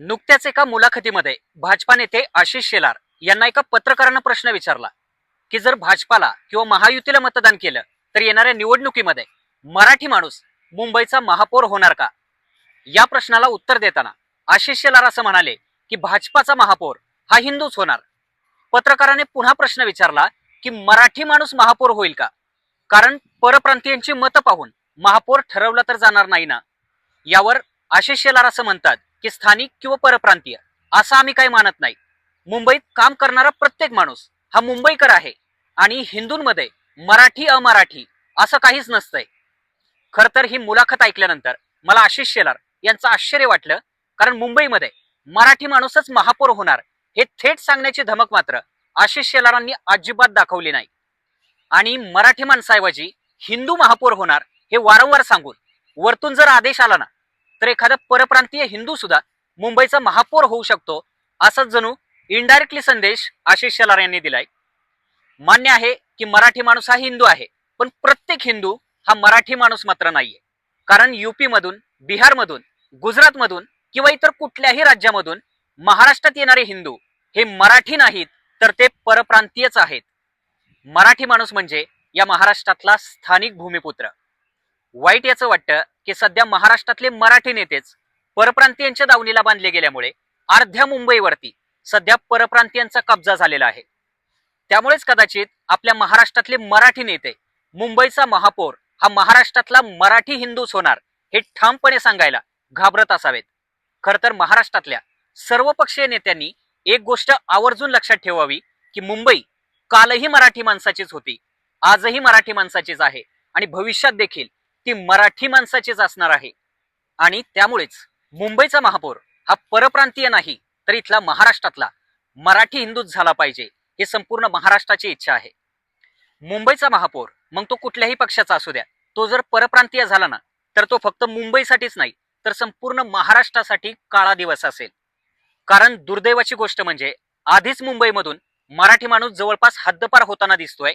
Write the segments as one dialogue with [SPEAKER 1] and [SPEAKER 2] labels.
[SPEAKER 1] नुकत्याच एका मुलाखतीमध्ये भाजपा नेते आशिष शेलार यांना एका पत्रकारानं प्रश्न विचारला की जर भाजपाला किंवा महायुतीला मतदान केलं तर येणाऱ्या निवडणुकीमध्ये मराठी माणूस मुंबईचा महापौर होणार का? या प्रश्नाला उत्तर देताना आशिष शेलार असं म्हणाले की भाजपाचा महापौर हा हिंदूच होणार. पत्रकाराने पुन्हा प्रश्न विचारला की मराठी माणूस महापौर होईल का? कारण परप्रांतीयांची मतं पाहून महापौर ठरवलं तर जाणार नाही ना? यावर आशिष शेलार असं म्हणतात की स्थानिक किंवा परप्रांतीय असं आम्ही काही मानत नाही. मुंबईत काम करणारा प्रत्येक माणूस हा मुंबईकर आहे आणि हिंदूंमध्ये मराठी अमराठी असं काहीच नसतंय. खर तर ही मुलाखत ऐकल्यानंतर मला आशिष शेलार यांचं आश्चर्य वाटलं कारण मुंबईमध्ये मराठी माणूसच महापौर होणार हे थेट सांगण्याची धमक मात्र आशिष शेलारांनी अजिबात दाखवली नाही. आणि मराठी माणसाऐवजी हिंदू महापौर होणार हे वारंवार सांगून वरतून जर आदेश आला ना तर एखादा परप्रांतीय हिंदू सुद्धा मुंबईचा महापौर होऊ शकतो असाच जणू इनडायरेक्टली संदेश आशिष शेलार यांनी दिलाय. मान्य आहे की मराठी माणूस हा हिंदू आहे पण प्रत्येक हिंदू हा मराठी माणूस मात्र नाहीये. कारण युपीमधून बिहारमधून गुजरातमधून किंवा इतर कुठल्याही राज्यामधून महाराष्ट्रात येणारे हिंदू हे मराठी नाहीत तर ते परप्रांतीयच आहेत. मराठी माणूस म्हणजे या महाराष्ट्रातला स्थानिक भूमिपुत्र. वाईट याचं वाटतं की सध्या महाराष्ट्रातले मराठी नेतेच परप्रांतीयांच्या दावणीला बांधले गेल्यामुळे अर्ध्या मुंबईवरती सध्या परप्रांतीयांचा कब्जा झालेला आहे. त्यामुळेच कदाचित आपल्या महाराष्ट्रातले मराठी नेते मुंबईचा महापौर हा महाराष्ट्रातला मराठी हिंदूच होणार हे ठामपणे सांगायला घाबरत असावेत. खर तर महाराष्ट्रातल्या सर्व पक्षीय नेत्यांनी एक गोष्ट आवर्जून लक्षात ठेवावी की मुंबई कालही मराठी माणसाचीच होती आजही मराठी माणसाचीच आहे आणि भविष्यात देखील ती मराठी माणसाचीच असणार आहे. आणि त्यामुळेच मुंबईचा महापौर हा परप्रांतीय नाही तर इथला महाराष्ट्रातला मराठी हिंदूच झाला पाहिजे हे संपूर्ण महाराष्ट्राची इच्छा आहे. मुंबईचा महापौर मग तो कुठल्याही पक्षाचा असू द्या तो जर परप्रांतीय झाला ना तर तो फक्त मुंबईसाठीच नाही तर संपूर्ण महाराष्ट्रासाठी काळा दिवस असेल. कारण दुर्दैवाची गोष्ट म्हणजे आधीच मुंबईमधून मराठी माणूस जवळपास हद्दपार होताना दिसतोय.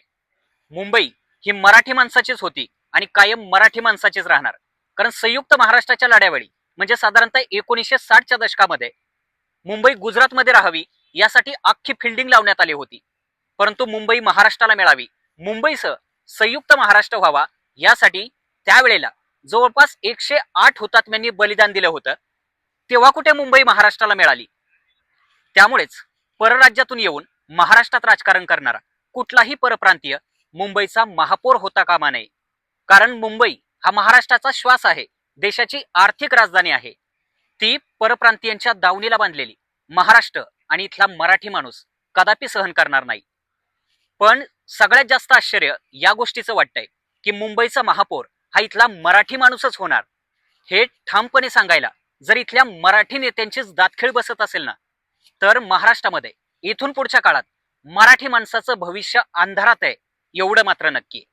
[SPEAKER 1] मुंबई ही मराठी माणसाचीच होती आणि कायम मराठी माणसाचेच राहणार. कारण संयुक्त महाराष्ट्राच्या लढ्यावेळी म्हणजे साधारणतः एकोणीसशे साठच्या दशकामध्ये मुंबई गुजरातमध्ये राहावी यासाठी अख्खी फिल्डिंग लावण्यात आली होती. परंतु मुंबई महाराष्ट्राला मिळावी मुंबईसह संयुक्त महाराष्ट्र व्हावा यासाठी त्यावेळेला जवळपास एकशे आठ हुतात्म्यांनी बलिदान दिलं होतं. तेव्हा कुठे मुंबई महाराष्ट्राला मिळाली? त्यामुळेच परराज्यातून येऊन महाराष्ट्रात राजकारण करणारा कुठलाही परप्रांतीय मुंबईचा महापौर होता कामा नये. कारण मुंबई हा महाराष्ट्राचा श्वास आहे. देशाची आर्थिक राजधानी आहे. ती परप्रांतीयांच्या दावणीला बांधलेली. महाराष्ट्र आणि इथला मराठी माणूस कदापि सहन करणार नाही. पण सगळ्यात जास्त आश्चर्य या गोष्टीचं वाटतंय की मुंबईचा महापौर हा इथला मराठी माणूसच होणार. हे ठामपणे सांगायला जर इथल्या मराठी नेत्यांचीच दातखीळ बसत असेल ना तर महाराष्ट्रामध्ये इथून पुढच्या काळात मराठी माणसाचं भविष्य अंधारात आहे एवढं मात्र नक्की.